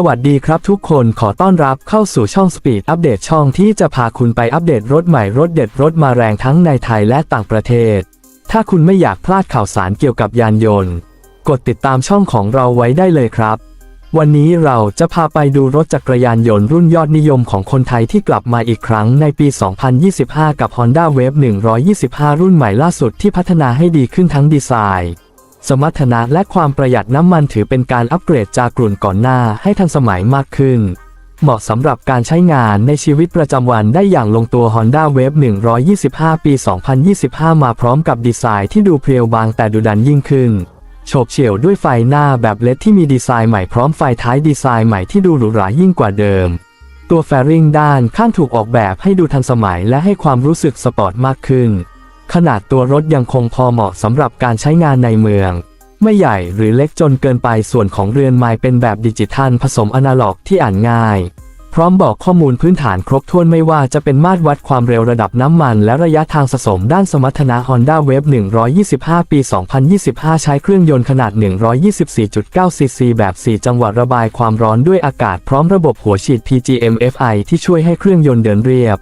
สวัสดีครับทุกคนขอต้อนรับเข้าสู่ช่อง Speed อัปเดตช่องที่จะพาคุณไปอัปเดตรถใหม่รถเด็ดรถมาแรงทั้งในไทยและต่างประเทศ ถ้าคุณไม่อยากพลาดข่าวสารเกี่ยวกับยานยนต์ กดติดตามช่องของเราไว้ได้เลยครับ วันนี้เราจะพาไปดูรถจักรยานยนต์รุ่นยอดนิยมของคนไทยที่กลับมาอีกครั้งในปี 2025 กับ Honda Wave 125 รุ่นใหม่ล่าสุดที่พัฒนาให้ดีขึ้นทั้งดีไซน์ สมรรถนะและความประหยัดน้ำมันถือเป็นการอัปเกรดจากกลุ่นก่อนหน้าให้ทันสมัยมากขึ้น เหมาะสำหรับการใช้งานในชีวิตประจำวันได้อย่างลงตัว Honda Wave 125 ปี 2025 มาพร้อมกับดีไซน์ที่ดูเพรียวบางแต่ดุดันยิ่งขึ้นโฉบเฉี่ยวด้วยไฟหน้าแบบเลดที่มีดีไซน์ใหม่พร้อมไฟท้ายดีไซน์ใหม่ที่ดูหรูหรายิ่งกว่าเดิม ตัวแฟริงด้านข้างถูกออกแบบให้ดูทันสมัยและให้ความรู้สึกสปอร์ตมากขึ้น ขนาดตัวรถยังคงพอเหมาะสำหรับการใช้งานในเมือง ไม่ใหญ่หรือเล็กจนเกินไปส่วนของเรือนไม้เป็นแบบดิจิทัลผสมอนาล็อกที่อ่านง่าย พร้อมบอกข้อมูลพื้นฐานครบถ้วนไม่ว่าจะเป็นมาตรวัดความเร็วระดับน้ำมัน และระยะทางสะสมด้านสมรรถนะ Honda Wave 125 ปี 2025 ใช้เครื่องยนต์ขนาด 124.9 ซีซีแบบ 4 จังหวะระบายความร้อนด้วยอากาศพร้อมระบบหัวฉีด PGM-FI ที่ช่วยให้เครื่องยนต์เดินเรียบ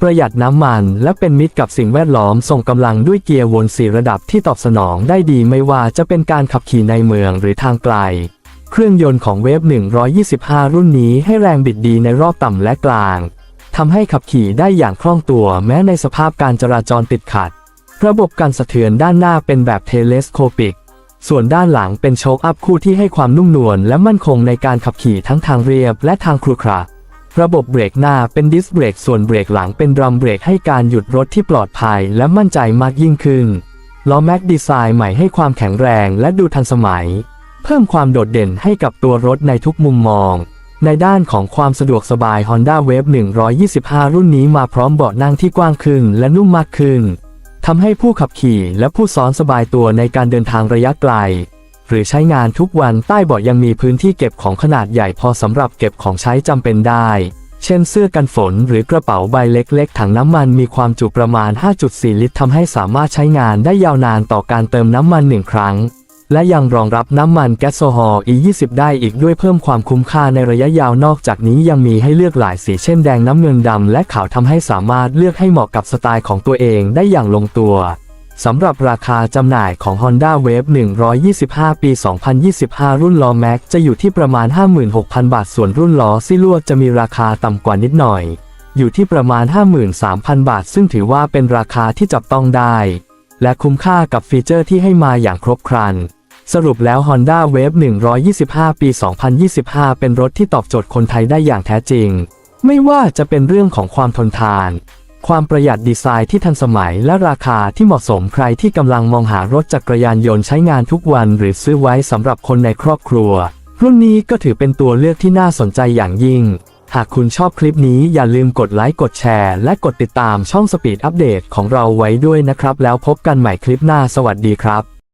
ประหยัดน้ำมันและเป็นมิตรกับสิ่งแวดล้อมส่งกำลังด้วยเกียร์วนสี่ระดับที่ตอบสนองได้ดีไม่ว่าจะเป็นการขับขี่ในเมืองหรือทางไกล เครื่องยนต์ของเวฟ 125 รุ่นนี้ให้แรงบิดดีในรอบต่ำและกลางทำให้ขับขี่ได้อย่างคล่องตัวแม้ในสภาพการจราจรติดขัด ระบบการสะเทือนด้านหน้าเป็นแบบเทเลสโคปิก ส่วนด้านหลังเป็นโชคอัพคู่ที่ให้ความนุ่มนวลและมั่นคงในการขับขี่ทั้งทางเรียบและทางครุขระ ระบบเบรกหน้าเป็นดิสเบรกส่วนเบรกหลังเป็นดรัมเบรกให้การหยุดรถที่ปลอดภัยและมั่นใจมากยิ่งขึ้น ล้อแม็กดีไซน์ใหม่ให้ความแข็งแรงและดูทันสมัย เพิ่มความโดดเด่นให้กับตัวรถในทุกมุมมอง ในด้านของความสะดวกสบาย Honda Wave 125 รุ่นนี้มาพร้อมเบาะนั่งที่กว้างขึ้นและนุ่มมากขึ้นทำให้ผู้ขับขี่และผู้ซ้อนสบายตัวในการเดินทางระยะไกล หรือใช้งานทุกวันใต้เบาะยังมีพื้นที่เก็บของขนาดใหญ่พอสำหรับเก็บของใช้จำเป็นได้ เช่นเสื้อกันฝนหรือกระเป๋าใบเล็ก ๆ ถังน้ำมันมีความจุประมาณ 5.4 ลิตรทำให้สามารถใช้งานได้ยาวนานต่อการเติมน้ำมันหนึ่งครั้ง และยังรองรับน้ำมันแก๊สโซฮอล์ E20 ได้อีกด้วยเพิ่มความคุ้มค่าในระยะยาวนอกจากนี้ยังมีให้เลือกหลายสีเช่นแดงน้ำเงินดำและขาวทำให้สามารถเลือกให้เหมาะกับสไตล์ของตัวเองได้อย่างลงตัว สำหรับราคาจำหน่ายของ Honda Wave 125 ปี 2025 รุ่นล้อแม็กจะอยู่ที่ประมาณ 56,000 บาท ส่วนรุ่นล้อซิลวดจะมีราคาต่ำกว่านิดหน่อย อยู่ที่ประมาณ 53,000 บาท ซึ่งถือว่าเป็นราคาที่จับต้องได้ และคุ้มค่ากับฟีเจอร์ที่ให้มาอย่างครบครัน สรุปแล้ว Honda Wave 125 ปี 2025 เป็นรถที่ตอบโจทย์คนไทยได้อย่างแท้จริง ไม่ว่าจะเป็นเรื่องของความทนทาน ความประหยัดดีไซน์ที่ทันสมัยและราคาที่เหมาะสมใครที่กำลังมองหารถจักรยานยนต์ใช้งานทุกวัน หรือซื้อไว้สำหรับคนในครอบครัว รุ่นนี้ก็ถือเป็นตัวเลือกที่น่าสนใจอย่างยิ่ง หากคุณชอบคลิปนี้อย่าลืมกดไลค์กดแชร์ และกดติดตามช่องสปีดอัปเดตของเราไว้ด้วยนะครับ แล้วพบกันใหม่คลิปหน้าสวัสดีครับ